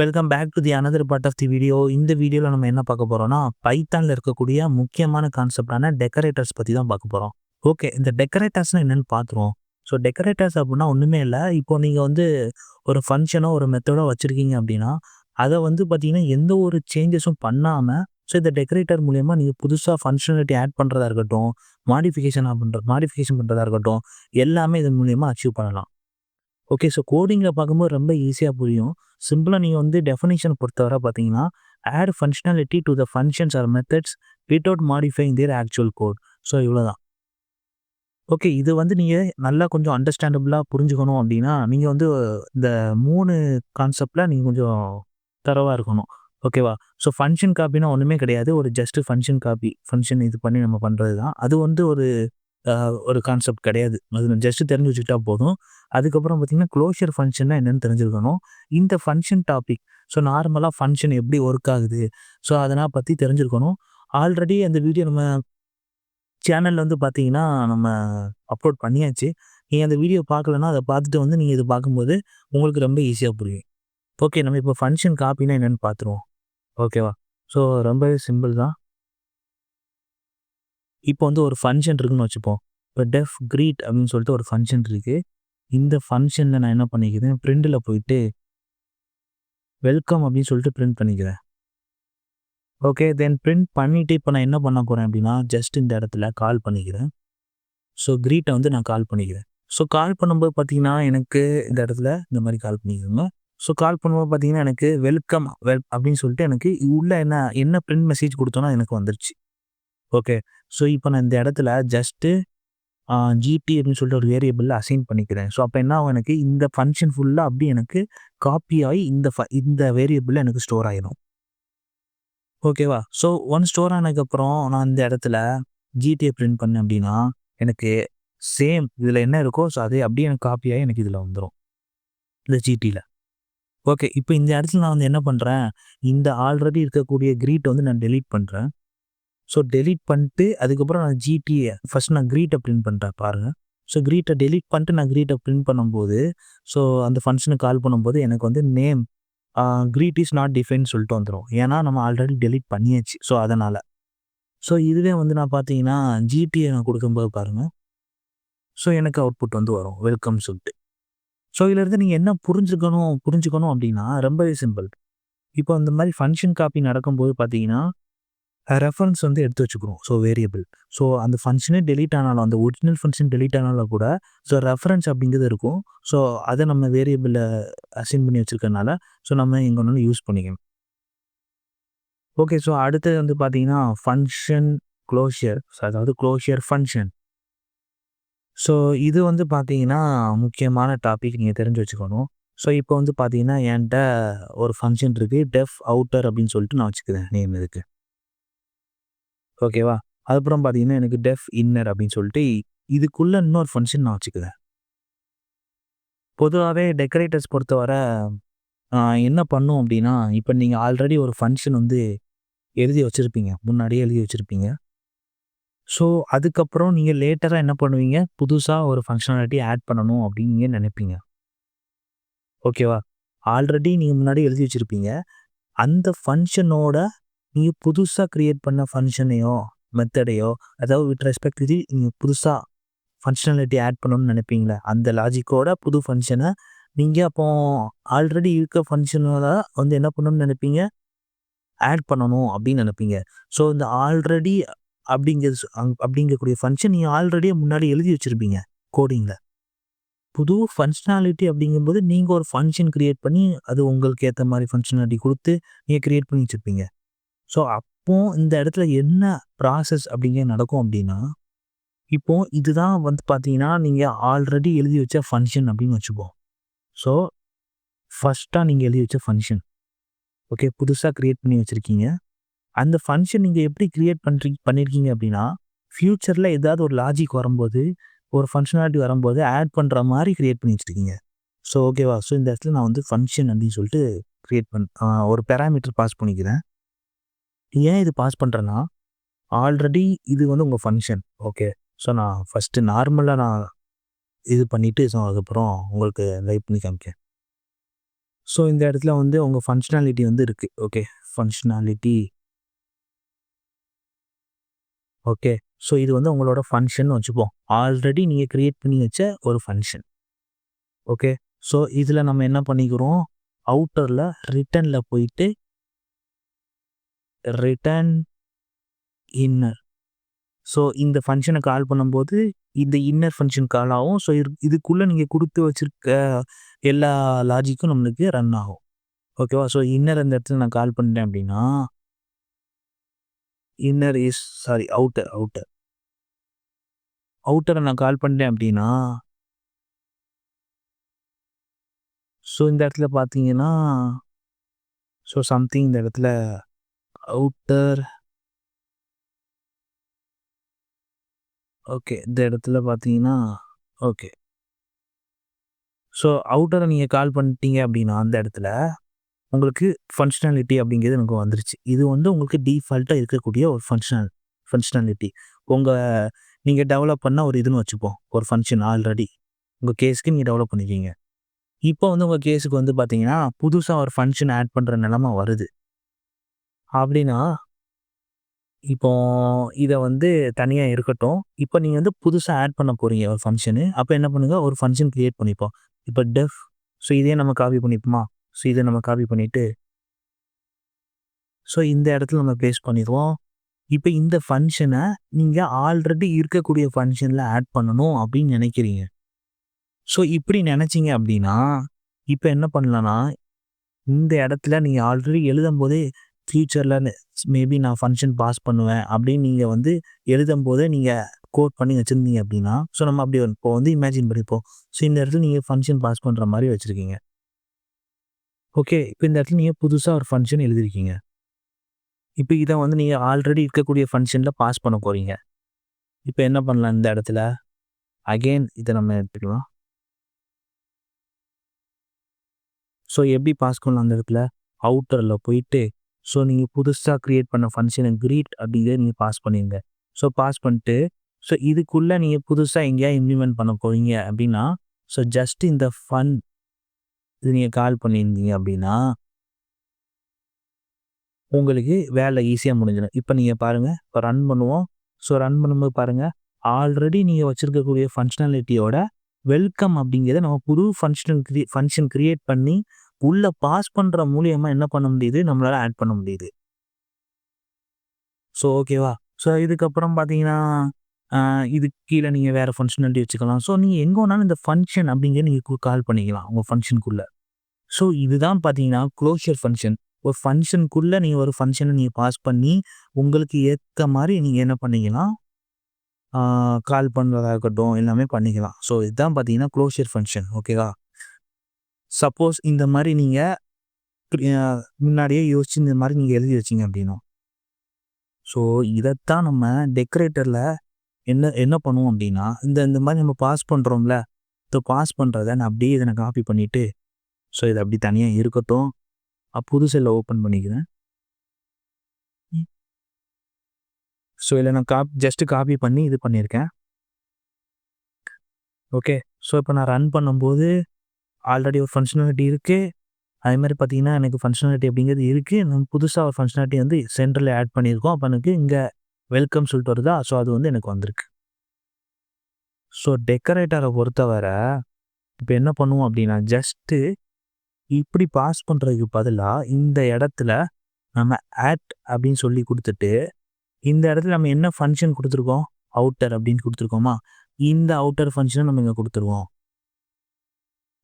Welcome back to the another part of the video இந்த வீடியோவில் நம்ம என்ன பார்க்க போகிறோம்னா பைத்தானில் இருக்கக்கூடிய முக்கியமான கான்செப்டான டெக்கரேட்டர்ஸ் பற்றி தான் பார்க்க போகிறோம் ஓகே இந்த டெக்கரேட்டர்ஸ்னால் என்னென்னு பார்த்துருவோம். ஸோ டெக்கரேட்டர்ஸ் அப்படின்னா ஒன்றுமே இல்லை. இப்போ நீங்கள் வந்து ஒரு ஃபங்க்ஷனோ ஒரு மெத்தடோ வச்சுருக்கீங்க அப்படின்னா அதை வந்து பார்த்தீங்கன்னா எந்த ஒரு சேஞ்சஸும் பண்ணாமல் ஸோ இந்த டெக்கரேட்டர் மூலயமா நீங்கள் புதுசாக ஃபங்க்ஷனாலிட்டி ஆட் பண்ணுறதா இருக்கட்டும் மாடிஃபிகேஷன் பண்ணுற மாடிஃபிகேஷன் பண்ணுறதா இருக்கட்டும் எல்லாமே இதன் மூலயமா அச்சீவ் பண்ணலாம். ஓகே ஸோ கோடிங்கில் பார்க்கும்போது ரொம்ப ஈஸியாக புரியும். சிம்பிளாக நீங்கள் வந்து டெஃபினேஷன் பொறுத்தவரை பார்த்தீங்கன்னா add functionality to the functions or methods without modifying their actual code so இவ்வளோ தான் ஓகே இது வந்து நீங்கள் நல்லா கொஞ்சம் அண்டர்ஸ்டாண்டபிளாக புரிஞ்சுக்கணும் அப்படின்னா நீங்கள் வந்து இந்த மூணு கான்செப்டில் நீங்கள் கொஞ்சம் தரவாக இருக்கணும். ஓகேவா ஸோ ஃபங்க்ஷன் காப்பினா ஒன்றுமே கிடையாது. ஒரு ஜஸ்ட்டு ஃபங்க்ஷன் காப்பி ஃபங்க்ஷன் இது பண்ணி நம்ம பண்ணுறது தான் அது வந்து ஒரு ஒரு கான்செப்ட் கிடையாது. அது ஜஸ்ட் தெரிஞ்சு வச்சுக்கிட்டா போதும். அதுக்கப்புறம் பார்த்தீங்கன்னா க்ளோஷர் ஃபங்க்ஷன்னா என்னென்னு தெரிஞ்சிருக்கணும். இந்த ஃபங்க்ஷன் டாபிக் ஸோ நார்மலாக ஃபங்க்ஷன் எப்படி ஒர்க் ஆகுது? ஸோ அதனால் பற்றி தெரிஞ்சிருக்கணும். ஆல்ரெடி அந்த வீடியோ நம்ம சேனலில் வந்து பார்த்தீங்கன்னா நம்ம அப்லோட் பண்ணியாச்சு. நீங்கள் அந்த வீடியோ பார்க்கலன்னா அதை பார்த்துட்டு வந்து நீங்கள் இது பார்க்கும்போது உங்களுக்கு ரொம்ப ஈஸியாக புரியும். ஓகே நம்ம இப்போ ஃபங்க்ஷன் காப்பினா என்னென்னு பார்த்துருவோம். ஓகேவா ஸோ ரொம்பவே சிம்பிள் தான். இப்போ வந்து ஒரு ஃபங்க்ஷன் இருக்குன்னு வச்சுப்போம். இப்போ டெஃப் க்ரீட் அப்படின்னு சொல்லிட்டு ஒரு ஃபங்க்ஷன் இருக்குது இந்த ஃபங்க்ஷனில் நான் என்ன பண்ணிக்கிறேன்? பிரிண்டில் போயிட்டு வெல்கம் அப்படின்னு சொல்லிட்டு பிரிண்ட் பண்ணிக்கிறேன். ஓகே தென் பிரிண்ட் பண்ணிவிட்டு இப்போ நான் என்ன பண்ண போகிறேன் அப்படின்னா ஜஸ்ட் இந்த இடத்துல கால் பண்ணிக்கிறேன். ஸோ க்ரீட்டை வந்து நான் கால் பண்ணிக்கிறேன். ஸோ கால் பண்ணும்போது பார்த்தீங்கன்னா எனக்கு இந்த இடத்துல இந்த மாதிரி கால் பண்ணிக்கிறோங்க ஸோ கால் பண்ணும்போது பார்த்தீங்கன்னா எனக்கு வெல்கம் வெல் அப்படின்னு சொல்லிட்டு எனக்கு உள்ளே என்ன என்ன பிரிண்ட் மெசேஜ் கொடுத்தோன்னா எனக்கு வந்துருச்சு. ஓகே ஸோ இப்போ நான் இந்த இடத்துல ஜஸ்ட்டு ஜிடி அப்படின்னு சொல்லிட்டு ஒரு வேரியபிளில் அசைன் பண்ணிக்கிறேன். ஸோ அப்போ என்ன ஆகும் எனக்கு? இந்த ஃபங்க்ஷன் ஃபுல்லாக அப்படி எனக்கு காப்பி ஆகி இந்த ஃப இந்த வேரியபிளில் எனக்கு ஸ்டோர் ஆகிடும் ஓகேவா ஸோ ஒன் ஸ்டோர் ஆனதுக்கப்புறம் நான் இந்த இடத்துல ஜிடியை பிரிண்ட் பண்ணேன் அப்படின்னா எனக்கு சேம் இதில் என்ன இருக்கோ ஸோ அதே அப்படியே எனக்கு காப்பியாகி எனக்கு இதில் வந்துடும் இந்த ஜிடியில் ஓகே இப்போ இந்த இடத்துல நான் வந்து என்ன பண்ணுறேன் இந்த ஆல்ரெடி இருக்கக்கூடிய க்ரீட்டை வந்து நான் டெலீட் பண்ணுறேன் ஸோ டெலிட் பண்ணிட்டு அதுக்கப்புறம் நான் ஜிடியை ஃபஸ்ட் நான் க்ரீட்டை பிரிண்ட் பண்ணுறேன் பாருங்கள் ஸோ க்ரீட்டை டெலிட் பண்ணிட்டு நான் க்ரீட்டை பிரிண்ட் பண்ணும்போது ஸோ அந்த ஃபங்க்ஷனுக்கு கால் பண்ணும்போது எனக்கு வந்து name greet is not define சொல்லிட்டு வந்துடும் ஏன்னா நம்ம ஆல்ரெடி டெலிட் பண்ணியாச்சு ஸோ அதனால். ஸோ இதுவே வந்து நான் பார்த்தீங்கன்னா ஜிடியை நான் கொடுக்கும்போது பாருங்கள் ஸோ எனக்கு அவுட்புட் வந்து வரும் வெல்கம் சொல்லிட்டு. ஸோ இதிலேருந்து நீங்கள் என்ன புரிஞ்சுக்கணும் புரிஞ்சுக்கணும் அப்படின்னா ரொம்பவே சிம்பிள் இப்போ இந்த மாதிரி ஃபங்க்ஷன் காப்பி நடக்கும்போது பார்த்தீங்கன்னா ரெஃபரன்ஸ் வந்து எடுத்து வச்சுக்கிறோம் ஸோ வேரியபிள் ஸோ அந்த ஃபங்க்ஷனே டெலீட் ஆனாலும் அந்த ஒரிஜினல் ஃபங்க்ஷன் டெலீட் ஆனாலும் கூட ஸோ ரெஃபரன்ஸ் அப்படிங்கிறது இருக்கும். ஸோ அதை நம்ம வேரியபிளில் அசைன் பண்ணி வச்சுருக்கனால ஸோ நம்ம எங்கே ஒன்று யூஸ் பண்ணிக்கணும் ஓகே ஸோ அடுத்தது வந்து பார்த்தீங்கன்னா ஃபங்க்ஷன் க்ளோஷியர் அதாவது க்ளோஷியர் ஃபங்க்ஷன் ஸோ இது வந்து பார்த்தீங்கன்னா முக்கியமான டாபிக் நீங்கள் தெரிஞ்சு வச்சுக்கணும். ஸோ இப்போ வந்து பார்த்தீங்கன்னா என்கிட்ட ஒரு ஃபங்க்ஷன் இருக்குது டெஃப் அவுட்டர் அப்படின்னு சொல்லிட்டு நான் வச்சுக்கிறேன் நேம் இதுக்கு. ஓகேவா அதுக்கப்புறம் பார்த்தீங்கன்னா எனக்கு டெஃப் இன்னர் அப்படின்னு சொல்லிட்டு இதுக்குள்ளே இன்னொரு ஃபங்க்ஷன் நான் வச்சுக்கிறேன் பொதுவாகவே டெக்கரேட்டர்ஸ் பொறுத்தவரை என்ன பண்ணும் அப்படின்னா இப்போ நீங்கள் ஆல்ரெடி ஒரு ஃபங்க்ஷன் வந்து எழுதி வச்சுருப்பீங்க. முன்னாடியே எழுதி வச்சுருப்பீங்க. ஸோ அதுக்கப்புறம் நீங்கள் லேட்டராக என்ன பண்ணுவீங்க? புதுசாக ஒரு ஃபங்க்ஷனாலிட்டி ஆட் பண்ணணும் அப்படின்னு நீங்கள் நினைப்பீங்க. ஓகேவா ஆல்ரெடி நீங்கள் முன்னாடி எழுதி வச்சுருப்பீங்க. அந்த ஃபங்க்ஷனோட நீங்கள் புதுசாக க்ரியேட் பண்ண ஃபங்க்ஷனையோ மெத்தடையோ அதாவது வித் ரெஸ்பெக்ட் இது நீங்கள் புதுசாக ஃபங்க்ஷனாலிட்டி ஆட் பண்ணணும்னு நினைப்பீங்களே அந்த லாஜிக்கோட புது ஃபங்க்ஷனை நீங்கள் அப்போ ஆல்ரெடி இருக்க ஃபங்க்ஷனோட வந்து என்ன பண்ணணும்னு நினைப்பீங்க? ஆட் பண்ணணும் அப்படின்னு நினைப்பீங்க. ஸோ இந்த ஆல்ரெடி அப்படிங்கிறது அங்- அப்படிங்கக்கூடிய ஃபங்க்ஷன் நீங்கள் ஆல்ரெடியே முன்னாடி எழுதி வச்சுருப்பீங்க கோடிங்கில் புது ஃபங்க்ஷனாலிட்டி அப்படிங்கும்போது நீங்கள் ஒரு ஃபங்க்ஷன் க்ரியேட் பண்ணி அது உங்களுக்கு ஏற்ற மாதிரி ஃபங்க்ஷனாலிட்டி கொடுத்து நீங்கள் க்ரியேட் பண்ணி வச்சுருப்பீங்க. ஸோ அப்போ இந்த இடத்துல என்ன ப்ராசஸ் அப்படிங்க நடக்கும் அப்படின்னா இப்போ இதுதான் வந்து பார்த்தீங்கன்னா நீங்கள் ஆல்ரெடி எழுதி வச்ச ஃபங்க்ஷன் அப்படின்னு வச்சுப்போம் ஸோ ஃபஸ்ட்டாக நீங்கள் எழுதி வச்ச ஃபங்க்ஷன் ஓகே புதுசாக க்ரியேட் பண்ணி வச்சுருக்கீங்க. அந்த ஃபங்க்ஷன் நீங்கள் எப்படி க்ரியேட் பண்ணுறீ பண்ணியிருக்கீங்க அப்படின்னா ஃப்யூச்சரில் ஏதாவது ஒரு லாஜிக் வரும்போது ஒரு ஃபங்க்ஷனாலிட்டி வரும்போது ஆட் பண்ணுற மாதிரி க்ரியேட் பண்ணி வச்சுருக்கீங்க. ஸோ ஓகேவா ஸோ இந்த இடத்துல நான் வந்து ஃபங்க்ஷன் அப்படின்னு சொல்லிட்டு க்ரியேட் பண் ஒரு பேராமீட்டர் பாஸ் பண்ணிக்கிறேன். ஏன் இது பாஸ் பண்ணுறேன்னா ஆல்ரெடி இது வந்து உங்கள் ஃபங்க்ஷன் ஓகே ஸோ நான் ஃபஸ்ட்டு நார்மலாக நான் இது பண்ணிவிட்டு ஸோ அதுக்கப்புறம் உங்களுக்கு லைவ் பண்ணி காமிக்கேன் ஸோ இந்த இடத்துல வந்து உங்கள் ஃபங்க்ஷனாலிட்டி வந்து இருக்குது ஓகே ஃபங்க்ஷனாலிட்டி ஓகே ஸோ இது வந்து உங்களோட ஃபங்க்ஷன் வச்சுப்போம். ஆல்ரெடி நீங்கள் க்ரியேட் பண்ணி வச்ச ஒரு ஃபங்க்ஷன் ஓகே ஸோ இதில் நம்ம என்ன பண்ணிக்கிறோம்? அவுட்டரில் ரிட்டனில் போயிட்டு ரிட்டன் இன்னர் ஸோ இந்த ஃபங்க்ஷனை கால் பண்ணும்போது இந்த இன்னர் ஃபங்க்ஷன் கால் ஆகும். ஸோ இதுக்குள்ளே நீங்கள் கொடுத்து வச்சுருக்க எல்லா லாஜிக்கும் நம்மளுக்கு ரன் ஆகும். ஓகேவா ஸோ இன்னர் அந்த இடத்துல நான் கால் பண்ணிட்டேன் அப்படின்னா inner is sorry outer outer அவுட்டரை நான் கால் பண்ணிட்டேன் அப்படின்னா ஸோ இந்த இடத்துல பார்த்தீங்கன்னா ஸோ சம்திங் இந்த இடத்துல அவுட்டர் ஓகே இந்த இடத்துல பார்த்தீங்கன்னா ஓகே ஸோ அவுட்டரை நீங்கள் கால் பண்ணிட்டீங்க அப்படின்னா அந்த இடத்துல உங்களுக்கு ஃபங்க்ஷனாலிட்டி அப்படிங்கிறது எனக்கு வந்துருச்சு. இது வந்து உங்களுக்கு டீஃபால்ட்டாக இருக்கக்கூடிய ஒரு ஃபங்க்ஷனல் ஃபங்க்ஷனாலிட்டி உங்கள் நீங்கள் டெவலப் பண்ண ஒரு இதுன்னு வச்சுப்போம். ஒரு ஃபங்க்ஷன் ஆல்ரெடி உங்கள் கேஸுக்கு நீங்கள் டெவலப் பண்ணிக்கிங்க. இப்போ வந்து உங்கள் கேஸுக்கு வந்து பார்த்தீங்கன்னா புதுசாக ஒரு ஃபங்க்ஷன் ஆட் பண்ணுற நிலமை வருது. அப்படின்னா இப்போ இதை வந்து தனியாக இருக்கட்டும். இப்போ நீங்கள் வந்து புதுசாக ஆட் பண்ண போகிறீங்க ஒரு ஃபங்க்ஷனு அப்போ என்ன பண்ணுங்கள் ஒரு ஃபங்க்ஷன் க்ரியேட் பண்ணிப்போம். இப்போ டெஃப் ஸோ இதே நம்ம காப்பி பண்ணிப்போமா? ஸோ இதை நம்ம காப்பி பண்ணிவிட்டு ஸோ இந்த இடத்துல நம்ம பேஸ்ட் பண்ணிடுவோம். இப்போ இந்த ஃபங்க்ஷனை நீங்கள் ஆல்ரெடி இருக்கக்கூடிய ஃபங்க்ஷனில் ஆட் பண்ணணும் அப்படின்னு நினைக்கிறீங்க. ஸோ இப்படி நினச்சிங்க அப்படின்னா இப்போ என்ன பண்ணலான்னா இந்த இடத்துல நீங்கள் ஆல்ரெடி எழுதும் போதே ஃப்யூச்சரில் மேபி நான் ஃபங்க்ஷன் பாஸ் பண்ணுவேன் அப்படின்னு நீங்கள் வந்து எழுதும் போதே நீங்கள் கோட் பண்ணி வச்சுருந்தீங்க அப்படின்னா ஸோ நம்ம அப்படி இப்போ வந்து இமேஜின் பண்ணிப்போம் ஸோ இந்த இடத்துல நீங்கள் ஃபங்க்ஷன் பாஸ் பண்ணுற மாதிரி வச்சுருக்கீங்க. ஓகே இப்போ இந்த இடத்துல நீங்கள் புதுசாக ஒரு ஃபங்க்ஷன் எழுதிருக்கீங்க. இப்போ இதை வந்து நீங்கள் ஆல்ரெடி இருக்கக்கூடிய ஃபங்க்ஷனில் பாஸ் பண்ண போகிறீங்க இப்போ என்ன பண்ணலாம் இந்த இடத்துல? அகெயின் இதை நம்ம எடுத்துக்கலாம். ஸோ எப்படி பாஸ் பண்ணலாம் அந்த இடத்துல? அவுட்டரில் போயிட்டு ஸோ நீங்கள் புதுசாக க்ரியேட் பண்ண ஃபங்க்ஷனை க்ரீட் அப்படிங்கிறத நீங்கள் பாஸ் பண்ணிடுங்க ஸோ பாஸ் பண்ணிட்டு ஸோ இதுக்குள்ளே நீங்கள் புதுசாக எங்கேயா இம்ப்ளிமெண்ட் பண்ண போகிறீங்க அப்படின்னா ஸோ ஜஸ்ட் இந்த ஃபன் இது நீங்கள் கால் பண்ணியிருந்தீங்க அப்படின்னா உங்களுக்கு வேலை ஈஸியாக முடிஞ்சிடும். இப்போ நீங்கள் பாருங்கள் இப்போ ரன் பண்ணுவோம். ஸோ ரன் பண்ணும்போது பாருங்கள் ஆல்ரெடி நீங்கள் வச்சுருக்கக்கூடிய ஃபங்க்ஷனாலிட்டியோட வெல்கம் அப்படிங்கிறத நம்ம புது ஃபங்க்ஷன் க்ரி ஃபங்க்ஷன் க்ரியேட் பண்ணி உள்ள பாஸ் பண்ணுற மூலியமாக என்ன பண்ண முடியுது? நம்மளால் ஆட் பண்ண முடியுது. ஸோ ஓகேவா ஸோ இதுக்கப்புறம் பார்த்தீங்கன்னா இதுக்கு கீழே நீங்கள் வேறு ஃபங்க்ஷனாலிட்டி வச்சுக்கலாம். ஸோ நீங்கள் எங்கே வேணாலும் இந்த ஃபங்க்ஷன் அப்படிங்கிற நீங்கள் கால் பண்ணிக்கலாம் உங்கள் ஃபங்க்ஷனுக்குள்ளே ஸோ இதுதான் பார்த்தீங்கன்னா க்ளோஷர் ஃபங்க்ஷன் ஒரு ஃபங்க்ஷனுக்குள்ளே நீங்கள் ஒரு ஃபங்க்ஷனை நீங்கள் பாஸ் பண்ணி உங்களுக்கு ஏற்ற மாதிரி நீங்கள் என்ன பண்ணிக்கலாம்? கால் பண்ணுறதா இருக்கட்டும் எல்லாமே பண்ணிக்கலாம். ஸோ இதுதான் பார்த்தீங்கன்னா க்ளோஷர் ஃபங்க்ஷன் ஓகேவா சப்போஸ் இந்த மாதிரி நீங்கள் முன்னாடியே யோசிச்சு இந்த மாதிரி நீங்கள் எழுதி வச்சிங்க அப்படின்னா. ஸோ இதைத்தான் நம்ம டெக்கரேட்டரில் என்ன என்ன பண்ணுவோம் அப்படின்னா இந்த இந்த மாதிரி நம்ம பாஸ் பண்ணுறோம்ல ஸோ பாஸ் பண்ணுறத நான் அப்படியே இதை நான் காப்பி பண்ணிவிட்டு ஸோ இது அப்படி தனியாக இருக்கட்டும். புது செல்லை ஓப்பன் பண்ணிக்கிறேன். ஸோ இதில் நான் காப் ஜஸ்ட்டு காப்பி பண்ணி இது பண்ணியிருக்கேன். ஓகே ஸோ இப்போ நான் ரன் பண்ணும்போது ஆல்ரெடி ஒரு ஃபங்க்ஷனாலிட்டி இருக்குது அதே மாதிரி பார்த்தீங்கன்னா எனக்கு ஃபங்க்ஷனாலிட்டி அப்படிங்கிறது இருக்குது நம்ம புதுசாக ஒரு ஃபங்க்ஷனாலிட்டி வந்து சென்டரில் ஆட் பண்ணியிருக்கோம். அப்போ எனக்கு இங்கே வெல்கம் சொல்லிட்டு வருதா? ஸோ அது வந்து எனக்கு வந்திருக்கு. ஸோ டெக்கரேட்டரை பொறுத்தவரை இப்போ என்ன பண்ணுவோம் அப்படின்னா ஜஸ்ட்டு இப்படி பாஸ் பண்ணுறதுக்கு பதிலாக இந்த இடத்துல நம்ம ஆட் அப்படின்னு சொல்லி கொடுத்துட்டு இந்த இடத்துல நம்ம என்ன ஃபங்க்ஷன் கொடுத்துருக்கோம்? அவுட்டர் அப்படின்னு கொடுத்துருக்கோமா? இந்த அவுட்டர் ஃபங்க்ஷனை நம்ம இங்கே கொடுத்துருவோம்.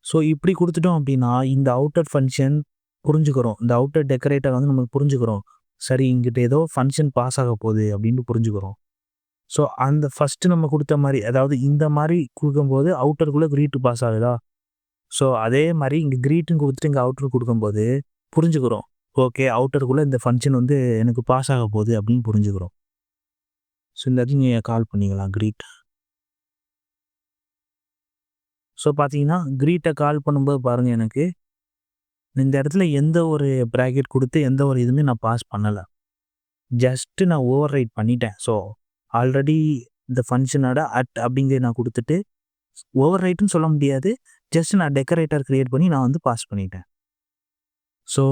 ஸோ இப்படி கொடுத்துட்டோம் அப்படின்னா இந்த அவுட்டர் ஃபங்க்ஷன் புரிஞ்சுக்கிறோம். இந்த அவுட்டர் டெக்கரேட்டர் வந்து நமக்கு புரிஞ்சுக்கிறோம். சரி இங்கிட்ட ஏதோ ஃபங்க்ஷன் பாஸ் ஆக போகுது அப்படின்னு புரிஞ்சுக்கிறோம். ஸோ அந்த ஃபஸ்ட்டு நம்ம கொடுத்த மாதிரி அதாவது இந்த மாதிரி கொடுக்கும்போது அவுட்டருக்குள்ளே க்ரீட்டு பாஸ் ஆகுதா? ஸோ அதே மாதிரி இங்கே க்ரீட்டுன்னு கொடுத்துட்டு இங்கே அவுட்டர் கொடுக்கும்போது புரிஞ்சுக்கிறோம். ஓகே அவுட்டருக்குள்ளே இந்த ஃபங்க்ஷன் வந்து எனக்கு பாஸ் ஆக போகுது அப்படின்னு புரிஞ்சுக்கிறோம். ஸோ இந்த நீங்கள் கால் பண்ணிக்கலாம் க்ரீட் ஸோ பார்த்தீங்கன்னா க்ரீட்டை கால் பண்ணும்போது பாருங்கள் எனக்கு. இந்த இடத்துல எந்த ஒரு ப்ராக்கெட் கொடுத்து எந்த ஒரு இதுவுமே நான் பாஸ் பண்ணலை. ஜஸ்ட்டு நான் ஓவர் ரைட் பண்ணிட்டேன் ஸோ ஆல்ரெடி இந்த ஃபங்க்ஷனோட அட் அப்படிங்கிறத நான் கொடுத்துட்டு ஓவர் ரைட்டுன்னு சொல்ல முடியாது. ஜஸ்ட் நான் டெக்கரேட்டர் க்ரியேட் பண்ணி நான் வந்து பாஸ் பண்ணிட்டேன். ஸோ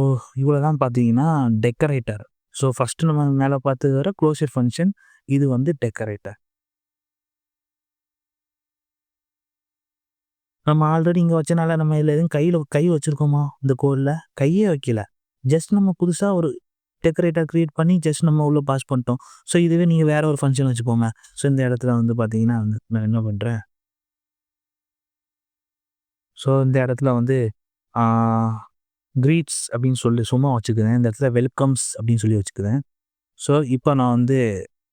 இவ்வளோ தான் பார்த்தீங்கன்னா டெக்கரேட்டர் ஸோ ஃபஸ்ட்டு நம்ம மேலே பார்த்தது வர க்ளோசர் ஃபங்க்ஷன் இது வந்து டெக்கரேட்டர் நம்ம ஆல்ரெடி இங்கே வச்சனால நம்ம இதில் எதுவும் கையில் கை வச்சுருக்கோமா? இந்த கோடில் கையே வைக்கல. ஜஸ்ட் நம்ம புதுசாக ஒரு டெக்கரேட்டாக க்ரியேட் பண்ணி ஜஸ்ட் நம்ம உள்ளே பாஸ் பண்ணிட்டோம். ஸோ இதுவே நீங்கள் வேறு ஒரு ஃபங்க்ஷன் வச்சுப்போங்க ஸோ இந்த இடத்துல வந்து பார்த்தீங்கன்னா வந்து நான் என்ன பண்ணுறேன் ஸோ இந்த இடத்துல வந்து க்ரீட்ஸ் அப்படின்னு சொல்லி சும்மா வச்சுக்கிறேன். இந்த இடத்துல வெல்கம்ஸ் அப்படின்னு சொல்லி வச்சுக்கிறேன். ஸோ இப்போ நான் வந்து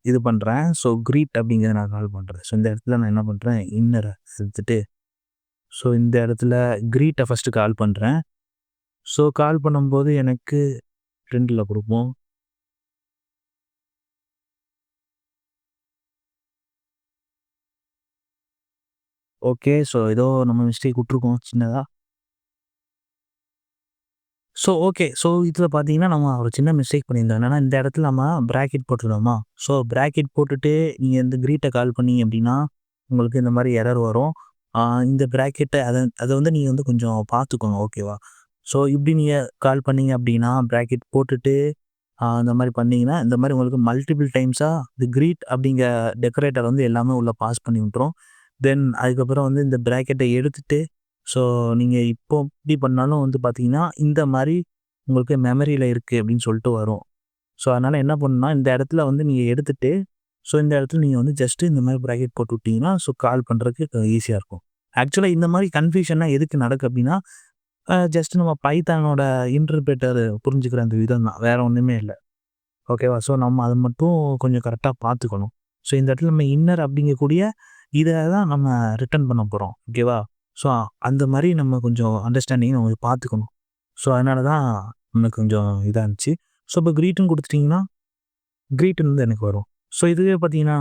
இது பண்ணுறேன் ஸோ க்ரீட் அப்படிங்கிறத நான் கால் பண்ணுறேன் ஸோ இந்த இடத்துல நான் என்ன பண்ணுறேன் இன்னரை எடுத்துகிட்டு ஸோ இந்த இடத்துல க்ரீட்டை ஃபஸ்ட்டு கால் பண்ணுறேன் ஸோ கால் பண்ணும்போது எனக்கு ஃப்ரெண்டில் கொடுப்போம். ஓகே ஸோ ஏதோ நம்ம மிஸ்டேக் விட்ருக்கோம் சின்னதாக ஸோ ஓகே ஸோ இதில் பார்த்தீங்கன்னா நம்ம ஒரு சின்ன மிஸ்டேக் பண்ணியிருந்தோம். என்னென்னா இந்த இடத்துல நம்ம ப்ராக்கெட் போட்டுருந்தோமா? ஸோ ப்ராக்கெட் போட்டுட்டு நீங்கள் இந்த க்ரீட்டை கால் பண்ணி அப்படின்னா உங்களுக்கு இந்த மாதிரி எரர் வரும். இந்த ப்ராக்கெட்டை அதை அதை வந்து நீங்கள் வந்து கொஞ்சம் பார்த்துக்கோங்க ஓகேவா? ஸோ இப்படி நீங்கள் கால் பண்ணீங்க அப்படின்னா ப்ராக்கெட் போட்டுட்டு அந்த இந்த மாதிரி பண்ணிங்கன்னா இந்த மாதிரி உங்களுக்கு மல்டிபிள் டைம்ஸாக இந்த க்ரீட் அப்படிங்கிற டெக்கரேட்டர் வந்து எல்லாமே உள்ளே பாஸ் பண்ணி விட்ரும் தென் அதுக்கப்புறம் வந்து இந்த ப்ராக்கெட்டை எடுத்துட்டு ஸோ நீங்கள் இப்போ இப்படி பண்ணாலும் வந்து பார்த்தீங்கன்னா இந்த மாதிரி உங்களுக்கு மெமரியில் இருக்குது அப்படின்னு சொல்லிட்டு வரும். ஸோ அதனால் என்ன பண்ணுன்னா இந்த இடத்துல வந்து நீங்கள் எடுத்துகிட்டு ஸோ இந்த இடத்துல நீங்கள் வந்து ஜஸ்ட்டு இந்த மாதிரி ப்ராக்கெட் போட்டு விட்டிங்கன்னா ஸோ கால் பண்ணுறதுக்கு ஈஸியாக இருக்கும். ஆக்சுவலாக இந்த மாதிரி கன்ஃபியூஷன்லாம் எதுக்கு நடக்கு அப்படின்னா ஜஸ்ட் நம்ம பைத்தானோட இன்டர்பிரேட்டர் புரிஞ்சுக்கிற அந்த விதம் தான். வேறு ஒன்றுமே இல்லை. ஓகேவா ஸோ நம்ம அதை மட்டும் கொஞ்சம் கரெக்டாக பார்த்துக்கணும். ஸோ இந்த இடத்துல நம்ம இன்னர் அப்படிங்கக்கூடிய இதை தான் நம்ம ரிட்டர்ன் பண்ண போகிறோம் ஓகேவா ஸோ அந்த மாதிரி நம்ம கொஞ்சம் அண்டர்ஸ்டாண்டிங் நம்ம பார்த்துக்கணும். ஸோ அதனால தான் நமக்கு கொஞ்சம் இதாக இருந்துச்சு. ஸோ இப்போ க்ரீட்டும் கொடுத்துட்டிங்கன்னா க்ரீட்டுன்னு வந்து எனக்கு வரும். ஸோ இதுவே பார்த்தீங்கன்னா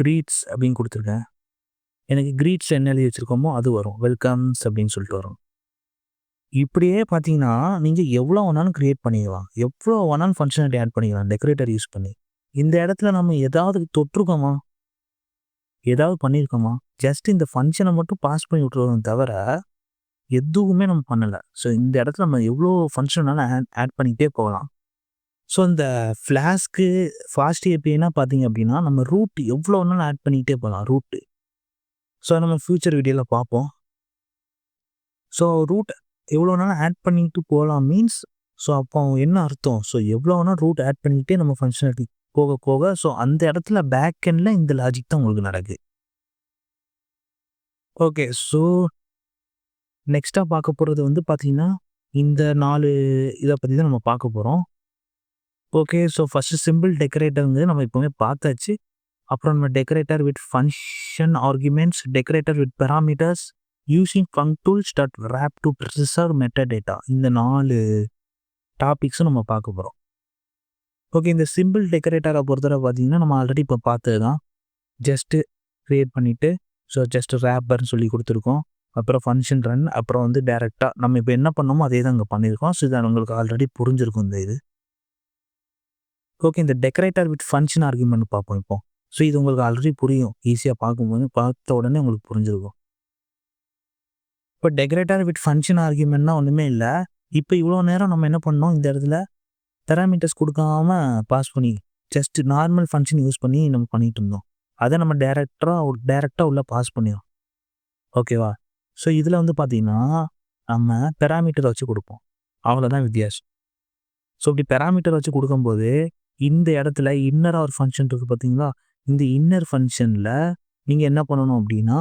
க்ரீட்ஸ் அப்படின்னு கொடுத்துருக்கேன். எனக்கு க்ரீட்ஸ் என்ன எழுதி வச்சுருக்கோமோ அது வரும். வெல்கம்ஸ் அப்படின்னு சொல்லிட்டு வரும். இப்படியே பார்த்தீங்கன்னா நீங்கள் எவ்வளோ வேணாலும் க்ரியேட் பண்ணிக்கலாம். எவ்வளோ வேணாலும் ஃபங்க்ஷனாலிட்டி ஆட் பண்ணிக்கலாம். டெக்கரேட்டர் யூஸ் பண்ணி. இந்த இடத்துல நம்ம ஏதாவது தொட்டிருக்கோமா? ஏதாவது பண்ணியிருக்கோமா ஜஸ்ட் இந்த ஃபங்க்ஷனை மட்டும் பாஸ் பண்ணி விட்ருவோம் தவிர எதுவுமே நம்ம பண்ணலை. ஸோ இந்த இடத்துல நம்ம எவ்வளோ ஃபங்க்ஷனாலும் ஆட் ஆட் பண்ணிகிட்டே போகலாம். ஸோ இந்த ஃப்ளாஸ்க்கு ஃபாஸ்ட் ஏபிஐனா பார்த்தீங்க அப்படின்னா நம்ம ரூட் எவ்வளோ ஒன்றும் ஆட் பண்ணிக்கிட்டே போகலாம் ரூட்டு ஸோ நம்ம ஃப்யூச்சர் வீடியோவில் பார்ப்போம். ஸோ ரூட் எவ்வளோ வேணாலும் ஆட் பண்ணிட்டு போகலாம் மீன்ஸ் ஸோ அப்போ என்ன அர்த்தம்? ஸோ எவ்வளோ வேணாலும் ரூட் ஆட் பண்ணிக்கிட்டே நம்ம ஃபங்க்ஷனாலிட்டி போக போக ஸோ அந்த இடத்துல பேக் எண்டில் இந்த லாஜிக் தான் உங்களுக்கு நடக்குது. ஓகே ஸோ நெக்ஸ்ட்டாக பார்க்க போகிறது வந்து பார்த்தீங்கன்னா இந்த நாலு இதை பற்றி தான் நம்ம பார்க்க போகிறோம் okay so first simple decorator வந்து நம்ம இப்போவுமே பார்த்தாச்சு. அப்புறம் நம்ம decorator with function arguments decorator with parameters using functools dot wrap to preserve metadata இந்த நாலு டாபிக்ஸும் நம்ம பார்க்க போகிறோம் ஓகே இந்த சிம்பிள் டெக்கரேட்டரை பொறுத்தவரை பார்த்தீங்கன்னா நம்ம ஆல்ரெடி இப்போ பார்த்தது தான் ஜஸ்ட்டு க்ரியேட் பண்ணிவிட்டு ஸோ ஜஸ்ட் ரேப்பர்னு சொல்லி கொடுத்துருக்கோம். அப்புறம் ஃபங்க்ஷன் ரன் அப்புறம் வந்து டேரெக்டாக நம்ம இப்போ என்ன பண்ணோமோ அதே தான் இங்கே பண்ணியிருக்கோம். ஸோ இது உங்களுக்கு ஆல்ரெடி புரிஞ்சிருக்கும் இந்த இது. ஓகே இந்த டெக்கரேட்டர் வித் ஃபங்க்ஷன் ஆர்குமெண்ட் பார்ப்போம் இப்போ. ஸோ இது உங்களுக்கு ஆல்ரெடி புரியும். ஈஸியாக பார்க்கும்போது பார்த்த உடனே உங்களுக்கு புரிஞ்சிருக்கும். இப்போ டெக்கரேட்டர் வித் ஃபங்க்ஷன் ஆர்குமெண்ட்னா ஒன்றுமே இல்லை. இப்போ இவ்வளோ நேரம் நம்ம என்ன பண்ணோம்? இந்த இடத்துல பெராமீட்டர்ஸ் கொடுக்காம பாஸ் பண்ணி ஜஸ்ட் நார்மல் ஃபங்க்ஷன் யூஸ் பண்ணி நம்ம பண்ணிகிட்டு இருந்தோம். அதை நம்ம டேரெக்டாக டேரெக்டாக உள்ளே பாஸ் பண்ணிடும் ஓகேவா ஸோ இதில் வந்து பார்த்தீங்கன்னா நம்ம பெராமீட்டரை வச்சு கொடுப்போம். அவ்வளோதான் வித்தியாசம். ஸோ இப்படி பெராமீட்டர் வச்சு கொடுக்கும்போது இந்த இடத்துல இன்னராக ஒரு ஃபங்க்ஷன் இருக்குது பார்த்தீங்களா இந்த இன்னர் ஃபங்க்ஷனில் நீங்கள் என்ன பண்ணணும் அப்படின்னா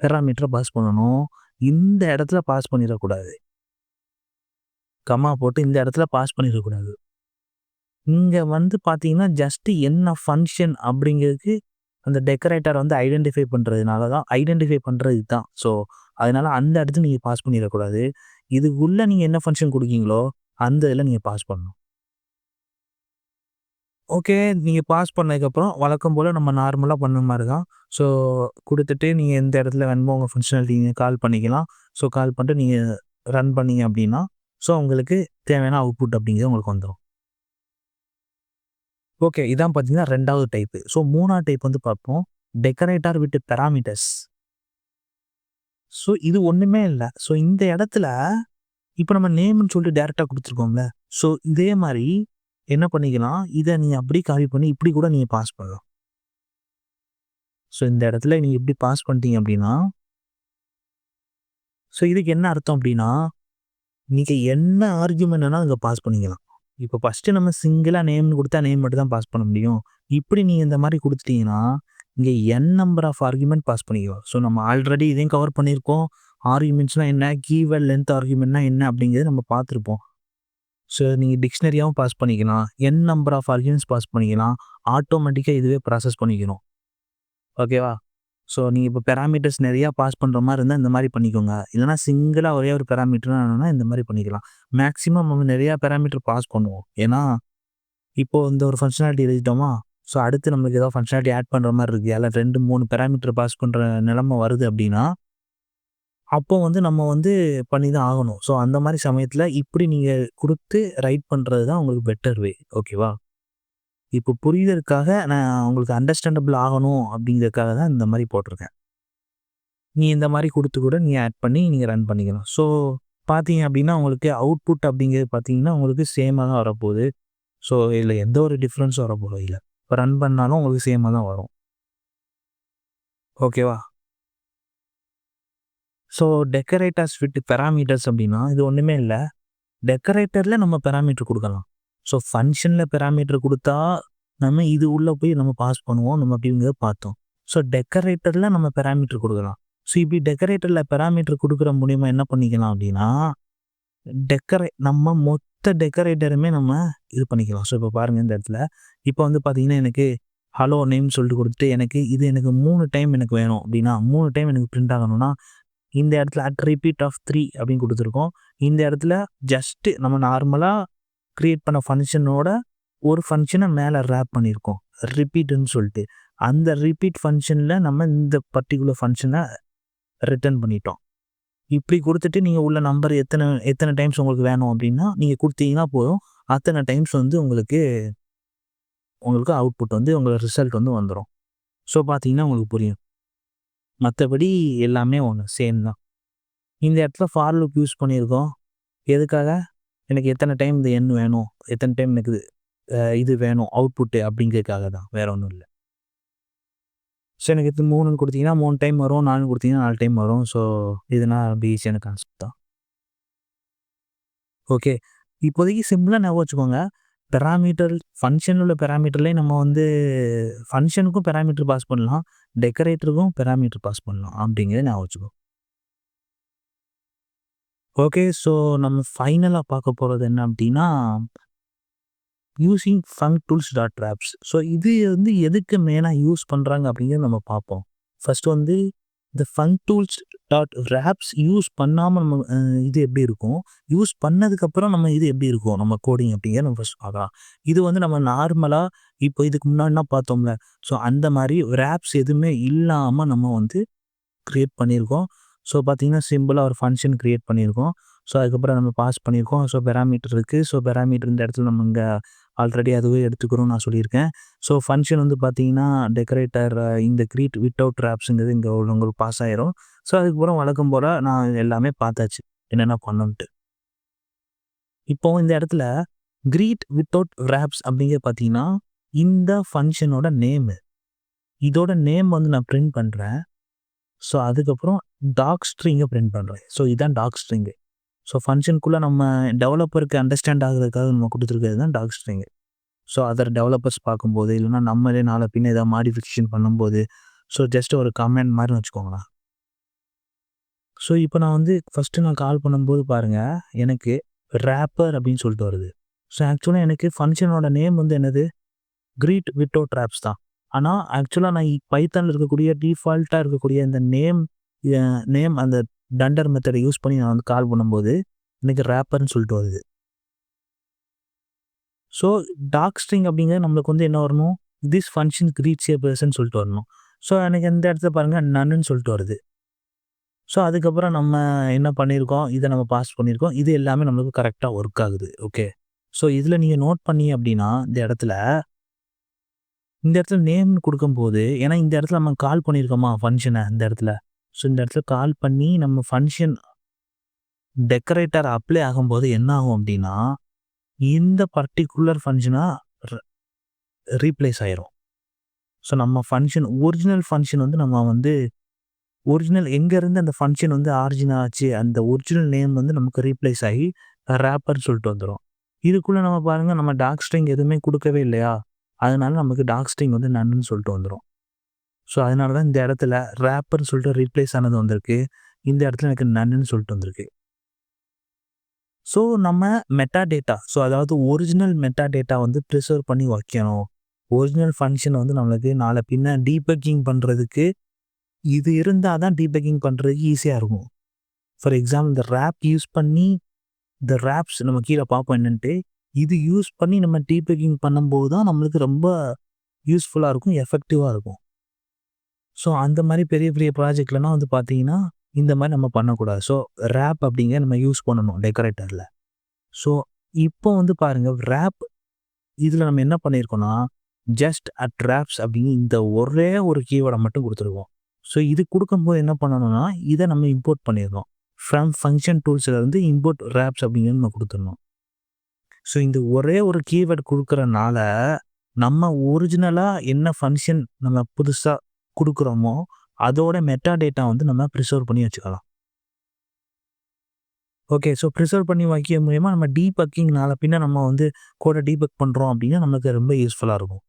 பேராமீட்டரை பாஸ் பண்ணணும். இந்த இடத்துல பாஸ் பண்ணிடக்கூடாது கம்மா போட்டு இந்த இடத்துல பாஸ் பண்ணிடக்கூடாது இங்கே வந்து பார்த்தீங்கன்னா ஜஸ்ட்டு என்ன ஃபங்க்ஷன் அப்படிங்கிறதுக்கு அந்த டெக்கரேட்டர் வந்து ஐடென்டிஃபை பண்ணுறதுனால தான் ஐடென்டிஃபை பண்ணுறது தான். ஸோ அதனால் அந்த இடத்துல நீங்கள் பாஸ் பண்ணிடக்கூடாது இதுக்குள்ளே நீங்கள் என்ன ஃபங்க்ஷன் கொடுக்கீங்களோ அந்த இதில் நீங்கள் பாஸ் பண்ணணும். ஓகே. நீங்கள் பாஸ் பண்ணதுக்கப்புறம் வழக்கம் போல் நம்ம நார்மலாக பண்ண மாதிரி தான். ஸோ கொடுத்துட்டு நீங்கள் எந்த இடத்துல வேணுமோ உங்கள் ஃபங்க்ஷனாலிட்டி நீங்கள் கால் பண்ணிக்கலாம். ஸோ கால் பண்ணிட்டு நீங்கள் ரன் பண்ணீங்க அப்படின்னா ஸோ உங்களுக்கு தேவையான அவுட்புட் அப்படிங்கிறது உங்களுக்கு வந்துடும் ஓகே. இதான் பார்த்தீங்கன்னா ரெண்டாவது டைப்பு ஸோ மூணாவது டைப் வந்து பார்ப்போம். டெக்கரேட்டர் விட்டு பெராமீட்டர்ஸ் ஸோ இது ஒன்றுமே இல்லை. ஸோ இந்த இடத்துல இப்போ நம்ம நேம்னு சொல்லிட்டு டேரெக்டாக கொடுத்துருக்கோம்ல. ஸோ இதே மாதிரி என்ன பண்ணிக்கலாம், இதை நீ அப்படியே காப்பி பண்ணி இப்படி கூட நீங்கள் பாஸ் பண்ணலாம். ஸோ இந்த இடத்துல நீங்கள் இப்படி பாஸ் பண்ணிட்டீங்க அப்படின்னா ஸோ இதுக்கு என்ன அர்த்தம் அப்படின்னா, நீங்கள் என்ன ஆர்கியூமெண்ட்னா அங்கே பாஸ் பண்ணிக்கலாம். இப்போ ஃபர்ஸ்ட்டு நம்ம சிங்கிளாக நேம்னு கொடுத்தா நேம் மட்டும் தான் பாஸ் பண்ண முடியும். இப்படி நீங்கள் இந்த மாதிரி கொடுத்துட்டீங்கன்னா இங்கே n number of argument pass பண்ணிக்கலாம். ஸோ நம்ம ஆல்ரெடி இதையும் கவர் பண்ணியிருக்கோம். ஆர்குமென்ட்ஸ்னா என்ன, கீவேர்ட் லென்த் ஆர்குமென்ட்னா என்ன அப்படிங்கிறது நம்ம பார்த்துருப்போம். ஸோ நீங்கள் டிக்ஷனரியாகவும் பாஸ் பண்ணிக்கலாம். N number of arguments pass பண்ணிக்கலாம். ஆட்டோமேட்டிக்காக இதுவே ப்ராசஸ் பண்ணிக்கணும் ஓகேவா? ஸோ நீங்கள் இப்போ பேராமீட்டர்ஸ் நிறையா பாஸ் பண்ணுற மாதிரி இருந்தால் இந்த மாதிரி பண்ணிக்கோங்க. இல்லைனா சிங்கிளாக ஒரே ஒரு பாராமீட்டர்னா என்னென்னா இந்த மாதிரி பண்ணிக்கலாம். மேக்ஸிமம் நம்ம நிறையா பேராமீட்டர் பாஸ் பண்ணுவோம். ஏன்னா, இப்போ இந்த ஒரு ஃபங்ஷனாலிட்டி எழுதிட்டோமா, ஸோ அடுத்து நம்மளுக்கு ஏதாவது ஃபங்ஷனாலிட்டி ஆட் பண்ணுற மாதிரி இருக்குது அதில் ரெண்டு மூணு பேராமீட்டர் பாஸ் பண்ணுற நிலைமை வருது அப்படின்னா அப்போ வந்து நம்ம வந்து பண்ணி தான் ஆகணும். ஸோ அந்த மாதிரி சமயத்தில் இப்படி நீங்கள் கொடுத்து ரைட் பண்ணுறது தான் உங்களுக்கு பெட்டர் வே. ஓகேவா? இப்போ புரிதலுக்காக நான் உங்களுக்கு அண்டர்ஸ்டாண்டபிள் ஆகணும் அப்படிங்கிறதுக்காக தான் இந்த மாதிரி போட்டிருக்கேன். நீ இந்த மாதிரி கொடுத்து கூட நீங்கள் ஆட் பண்ணி நீங்கள் ரன் பண்ணிக்கலாம். ஸோ பார்த்தீங்க அப்படின்னா, உங்களுக்கு அவுட்புட் அப்படிங்கிறது பார்த்தீங்கன்னா, உங்களுக்கு சேமாக தான் வரப்போகுது. ஸோ இதில் எந்த ஒரு டிஃப்ரென்ஸும் வரப்போகுது இல்லை இப்போ ரன் பண்ணாலும் உங்களுக்கு சேமாக தான் வரும். ஓகேவா? ஸோ டெக்கரேட்டர்ஸ் வித் பெராமீட்டர்ஸ் அப்படின்னா, இது ஒன்றுமே இல்லை டெக்கரேட்டரில் நம்ம பெராமீட்டர் கொடுக்கலாம் ஸோ ஃபங்க்ஷனில் பெராமீட்டர் கொடுத்தா நம்ம இது உள்ளே போய் நம்ம பாஸ் பண்ணுவோம். நம்ம அப்படிங்கிறத பார்த்தோம். ஸோ டெக்கரேட்டரில் நம்ம பெராமீட்டர் கொடுக்கலாம் ஸோ இப்படி டெக்கரேட்டரில் பெராமீட்டர் கொடுக்குற மூலிமா என்ன பண்ணிக்கலாம் அப்படின்னா, டெக்கரே நம்ம மொத்த டெக்கரேட்டருமே நம்ம இது பண்ணிக்கலாம். ஸோ இப்போ பாருங்க இந்த இடத்துல. இப்போ வந்து பார்த்தீங்கன்னா, எனக்கு ஹலோ நேம் சொல்லிட்டு கொடுத்துட்டு எனக்கு இது எனக்கு மூணு டைம் எனக்கு வேணும் அப்படின்னா, மூணு டைம் எனக்கு பிரிண்ட் ஆகணும்னா, இந்த இடத்துல அட் ரிப்பீட் ஆஃப் த்ரீ அப்படின்னு கொடுத்துருக்கோம் இந்த இடத்துல ஜஸ்ட்டு நம்ம நார்மலாக க்ரியேட் பண்ண ஃபங்க்ஷனோட ஒரு ஃபங்க்ஷனை மேலே ரேப் பண்ணியிருக்கோம். ரிப்பீட்டுன்னு சொல்லிட்டு. அந்த ரிப்பீட் ஃபங்க்ஷனில் நம்ம இந்த பர்ட்டிகுலர் ஃபங்க்ஷனை ரிட்டர்ன் பண்ணிட்டோம். இப்படி கொடுத்துட்டு நீங்கள் உள்ள நம்பர் எத்தனை எத்தனை டைம்ஸ் உங்களுக்கு வேணும் அப்படின்னா, நீங்கள் கொடுத்தீங்கன்னா போதும். அத்தனை டைம்ஸ் வந்து உங்களுக்கு உங்களுக்கு அவுட்புட் வந்து உங்களுக்கு ரிசல்ட் வந்து வந்துடும் ஸோ பார்த்தீங்கன்னா உங்களுக்கு புரியும். மற்றபடி எல்லாமே ஒன்று சேம் தான். இந்த இடத்துல ஃபார் லுக் யூஸ் பண்ணியிருக்கோம். எதுக்காக? எனக்கு எத்தனை டைம் இந்த எண் வேணும், எத்தனை டைம் எனக்கு இது இது வேணும் அவுட்புட்டு அப்படிங்கிறதுக்காக தான். வேறு ஒன்றும் இல்லை ஸோ எனக்கு இது 3ன்னு குடுத்தீங்கன்னா 3 டைம் வரும். நாலு கொடுத்தீங்கன்னா நாலு டைம் வரும். ஸோ இதுனா ரொம்ப ஈஸியான கான்செப்ட் தான். ஓகே. இப்போதைக்கு சிம்பிளாக ஞாபகம் வச்சுக்கோங்க. பெராமீட்டர் ஃபங்க்ஷனில் உள்ள பெராமீட்டர்லேயே நம்ம வந்து ஃபங்க்ஷனுக்கும் பெராமீட்டர் பாஸ் பண்ணலாம். டெக்கரேட்டருக்கும் பெராமீட்டர் பாஸ் பண்ணலாம். அப்படிங்கிறத நான் வச்சுக்கோ. ஓகே. ஸோ நம்ம ஃபைனலாக பார்க்க போறது என்ன அப்படின்னா using functools dot wraps so இது வந்து எதுக்கு மெயினாக யூஸ் பண்ணுறாங்க அப்படிங்கிறத நம்ம பார்ப்போம். ஃபஸ்ட்டு வந்து இந்த functools dot wraps use பண்ணாமல் நம்ம இது எப்படி இருக்கும்? யூஸ் பண்ணதுக்கப்புறம் நம்ம இது எப்படி இருக்கும்? நம்ம கோடிங் அப்படிங்கிற நம்ம ஃபஸ்ட் பார்க்கலாம். இது வந்து நம்ம நார்மலாக இப்போ இதுக்கு முன்னாடிலாம் பார்த்தோம்ல. ஸோ அந்த மாதிரி ராப்ஸ் எதுவுமே இல்லாமல் நம்ம வந்து க்ரியேட் பண்ணியிருக்கோம். ஸோ பார்த்தீங்கன்னா, சிம்பிளாக ஒரு ஃபங்க்ஷன் க்ரியேட் பண்ணியிருக்கோம். ஸோ அதுக்கப்புறம் நம்ம பாஸ் பண்ணியிருக்கோம். ஸோ பெராமீட்டர் இருக்குது ஸோ பெராமீட்டர் இந்த இடத்துல நம்ம இங்கே ஆல்ரெடி அதுவே எடுத்துக்கிறோம் நான் சொல்லியிருக்கேன். ஸோ ஃபங்க்ஷன் வந்து பார்த்தீங்கன்னா, டெக்கரேட்டர் இந்த கிரீட் வித்தவுட் ராப்ஸுங்கிறது இங்கே உங்களுக்கு பாஸ் ஆயிரும். ஸோ அதுக்கப்புறம் வழக்கம் போல் நான் எல்லாமே பார்த்தாச்சு. என்னென்ன பண்ணணுன்ட்டு. இப்போ இந்த இடத்துல கிரீட் வித்தவுட் ராப்ஸ் அப்படிங்கிறது பார்த்தீங்கன்னா, இந்த ஃபங்க்ஷனோட நேமு. இதோட நேம் வந்து நான் பிரிண்ட் பண்ணுறேன் ஸோ அதுக்கப்புறம் டாக் ஸ்ட்ரிங்கை பிரிண்ட் பண்ணுறேன் ஸோ இதுதான் டாக் ஸ்ட்ரிங்கு ஸோ ஃபங்க்ஷனுக்குள்ளே நம்ம டெவலப்பருக்கு அண்டர்ஸ்டாண்ட் ஆகுறதுக்காக நம்ம கொடுத்துருக்கிறது தான் talk string so other developers பார்க்கும்போது, இல்லைனா நம்மளே நாளை பின்ன ஏதாவது மாடிஃபிகேஷன் பண்ணும்போது, ஸோ ஜஸ்ட் ஒரு கமெண்ட் மாதிரி வச்சுக்கோங்களேன். ஸோ இப்போ நான் வந்து ஃபஸ்ட்டு நான் கால் பண்ணும்போது பாருங்கள் எனக்கு ரேப்பர் அப்படின்னு சொல்லிட்டு வருது. ஸோ ஆக்சுவலாக எனக்கு ஃபங்க்ஷனோட நேம் வந்து என்னது? கிரீட் விட்டோ ட்ராப்ஸ் தான். ஆனால் ஆக்சுவலாக நான் பைத்தானில் இருக்கக்கூடிய டிஃபால்ட்டாக இருக்கக்கூடிய இந்த நேம் நேம் அந்த டண்டர் மெத்தடை யூஸ் பண்ணி நான் வந்து கால் பண்ணும்போது, எனக்கு ரேப்பர்னு சொல்லிட்டு வருது. ஸோ டாக் ஸ்ட்ரிங் அப்படிங்கிறது நம்மளுக்கு வந்து என்ன வரணும்? This function greet say person சொல்லிட்டு வரணும். ஸோ எனக்கு இந்த இடத்துல பாருங்கள் நன்னுன்னு சொல்லிட்டு வருது. ஸோ அதுக்கப்புறம் நம்ம என்ன பண்ணியிருக்கோம்? இதை நம்ம பாஸ் பண்ணியிருக்கோம். இது எல்லாமே நம்மளுக்கு கரெக்டாக ஒர்க் ஆகுது. ஓகே. ஸோ இதில் நீங்கள் நோட் பண்ணி அப்படின்னா, இந்த இடத்துல இந்த இடத்துல நேம்னு கொடுக்கும்போது ஏன்னா இந்த இடத்துல நம்ம கால் பண்ணியிருக்கோமா ஃபங்க்ஷனை இந்த இடத்துல. ஸோ இந்த இடத்துல கால் பண்ணி நம்ம ஃபங்க்ஷன் டெக்கரேட்டர் அப்ளை ஆகும்போது என்ன ஆகும் அப்படின்னா இந்த பர்ட்டிகுலர் ஃபங்க்ஷனாக ரீப்ளேஸ் ஆயிரும். ஸோ நம்ம ஃபங்க்ஷன் ஒரிஜினல் ஃபங்க்ஷன் வந்து நம்ம வந்து ஒரிஜினல் எங்கேருந்து அந்த ஃபங்க்ஷன் வந்து ஆரிஜினல் ஆச்சு அந்த ஒரிஜினல் நேம் வந்து நமக்கு ரீப்ளேஸ் ஆகி ரேப்பர்னு சொல்லிட்டு வந்துடும் இதுக்குள்ளே நம்ம பாருங்கள் நம்ம டாக் ஸ்ட்ரிங் எதுவுமே கொடுக்கவே இல்லையா? அதனால நமக்கு டாக் ஸ்ட்ரிங் வந்து நன்னுன்னு சொல்லிட்டு வந்துடும் ஸோ அதனால தான் இந்த இடத்துல ரேப்பர்னு சொல்லிட்டு ரீப்ளேஸ் ஆனது வந்திருக்கு. இந்த இடத்துல எனக்கு நன்னுன்னு சொல்லிட்டு வந்திருக்கு. ஸோ நம்ம மெட்டா டேட்டா ஸோ அதாவது ஒரிஜினல் மெட்டா டேட்டா வந்து ப்ரிசர்வ் பண்ணி வைக்கணும். ஒரிஜினல் ஃபங்க்ஷன் வந்து நம்மளுக்கு நாளை பின்ன டீபக்கிங் பண்ணுறதுக்கு இது இருந்தால் தான் டீபக்கிங் பண்ணுறதுக்கு ஈஸியாக இருக்கும். ஃபார் எக்ஸாம்பிள் இந்த ரேப் யூஸ் பண்ணி இந்த ரேப்ஸ் நம்ம கீழே பார்ப்போம் என்னென்ட்டு இது யூஸ் பண்ணி நம்ம டீபக்கிங் பண்ணும்போது தான் நம்மளுக்கு ரொம்ப யூஸ்ஃபுல்லாக இருக்கும் எஃபெக்டிவாக இருக்கும். ஸோ அந்த மாதிரி பெரிய பெரிய ப்ராஜெக்ட்லாம் வந்து பார்த்தீங்கன்னா இந்த மாதிரி நம்ம பண்ணக்கூடாது. ஸோ ரேப் அப்படிங்க நம்ம யூஸ் பண்ணணும் டெக்கரேட்டரில். ஸோ இப்போ வந்து பாருங்கள் ரேப் இதில் நம்ம என்ன பண்ணியிருக்கோம்னா ஜஸ்ட் அட் ரேப்ஸ் அப்படின்னு இந்த ஒரே ஒரு கீவேர்டை மட்டும் கொடுத்துருக்கோம். ஸோ இது கொடுக்கும்போது என்ன பண்ணணும்னா இதை நம்ம இம்போர்ட் பண்ணியிருக்கோம் ஃப்ரம் ஃபங்க்ஷன் டூல்ஸில் இருந்து இம்போர்ட் ரேப்ஸ் அப்படிங்கிறது நம்ம கொடுத்துடணும். ஸோ இந்த ஒரே ஒரு கீவேர்டு கொடுக்குறனால நம்ம ஒரிஜினலாக என்ன ஃபங்க்ஷன் நம்ம புதுசாக கொடுக்குறோமோ அதோட மெட்டா டேட்டா வந்து நம்ம ப்ரிசர்வ் பண்ணி வச்சுக்கலாம். ஓகே ஸோ ப்ரிசர்வ் பண்ணி வைக்க மூலியமாக நம்ம டீபக்கிங்னால பின்ன நம்ம வந்து கோடை டீபக் பண்ணுறோம் அப்படின்னா நமக்கு ரொம்ப யூஸ்ஃபுல்லாக இருக்கும்.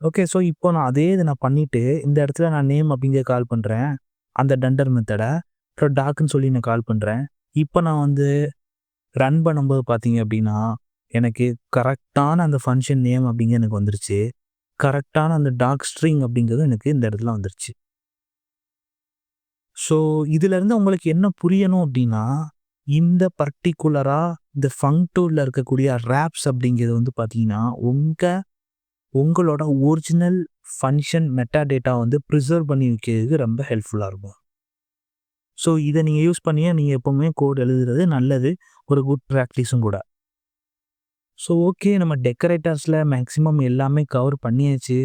ஓகே ஸோ இப்போ நான் அதே இதை நான் பண்ணிவிட்டு இந்த இடத்துல நான் நேம் அப்படிங்கிற கால் பண்ணுறேன் அந்த டண்டர் மெத்தடை அப்புறம் டாக்குன்னு சொல்லி நான் கால் பண்ணுறேன் இப்போ நான் வந்து ரன் பண்ணும்போது பார்த்தீங்க அப்படின்னா எனக்கு கரெக்டான அந்த ஃபங்க்ஷன் நேம் அப்படிங்க எனக்கு வந்துருச்சு. கரெக்டான அந்த டாக் ஸ்ட்ரிங் அப்படிங்கிறது எனக்கு இந்த இடத்துல வந்துருச்சு. ஸோ இதுலேருந்து உங்களுக்கு என்ன புரியணும் அப்படின்னா இந்த பர்டிகுலராக இந்த ஃபங் இருக்கக்கூடிய ரேப்ஸ் அப்படிங்கிறது வந்து பார்த்தீங்கன்னா உங்கள் உங்களோட ஒரிஜினல் ஃபங்க்ஷன் மெட்டா டேட்டா வந்து ப்ரிசர்வ் பண்ணி வைக்கிறதுக்கு ரொம்ப ஹெல்ப்ஃபுல்லாக இருக்கும். ஸோ இதை நீங்கள் யூஸ் பண்ணியே நீங்கள் எப்போவுமே கோட் எழுதுறது நல்லது ஒரு குட் ப்ராக்டிஸும் கூட. ஸோ ஓகே நம்ம டெக்கரேட்டர்ஸில் மேக்ஸிமம் எல்லாமே கவர் பண்ணியாச்சு.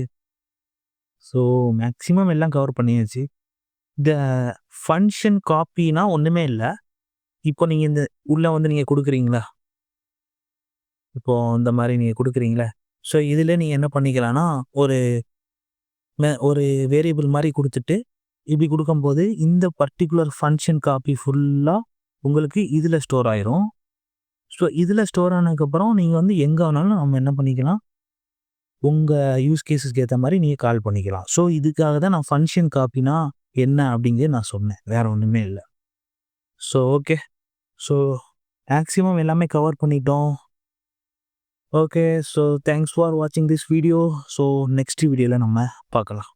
ஸோ மேக்ஸிமம் எல்லாம் கவர் பண்ணியாச்சு. இந்த ஃபங்க்ஷன் காப்பினா ஒன்றுமே இல்லை. இப்போ நீங்கள் இந்த உள்ளே வந்து நீங்கள் கொடுக்குறீங்களா? இப்போது இந்த மாதிரி நீங்கள் கொடுக்குறீங்களா. ஸோ இதில் நீங்கள் என்ன பண்ணிக்கலாம்னா ஒரு ஒரு வேரியபிள் மாதிரி கொடுத்துட்டு இப்படி கொடுக்கும்போது இந்த பர்டிகுலர் ஃபங்க்ஷன் காப்பி ஃபுல்லாக உங்களுக்கு இதில் ஸ்டோர் ஆயிரும். ஸோ இதில் ஸ்டோர் ஆனதுக்கப்புறம் நீங்கள் வந்து எங்கே வேணாலும் நம்ம என்ன பண்ணிக்கலாம்? உங்கள் யூஸ் கேஸஸ்க்கு ஏற்ற மாதிரி நீங்கள் கால் பண்ணிக்கலாம். ஸோ இதுக்காக தான் நான் ஃபங்க்ஷன் காப்பினா என்ன அப்படிங்கிறது நான் சொன்னேன். வேறு ஒன்றுமே இல்லை. ஸோ ஓகே ஸோ மேக்ஸிமம் எல்லாமே கவர் பண்ணிட்டோம். ஓகே ஸோ தேங்க்ஸ் ஃபார் வாட்சிங் திஸ் வீடியோ ஸோ நெக்ஸ்ட் வீடியோவில் நம்ம பார்க்கலாம்.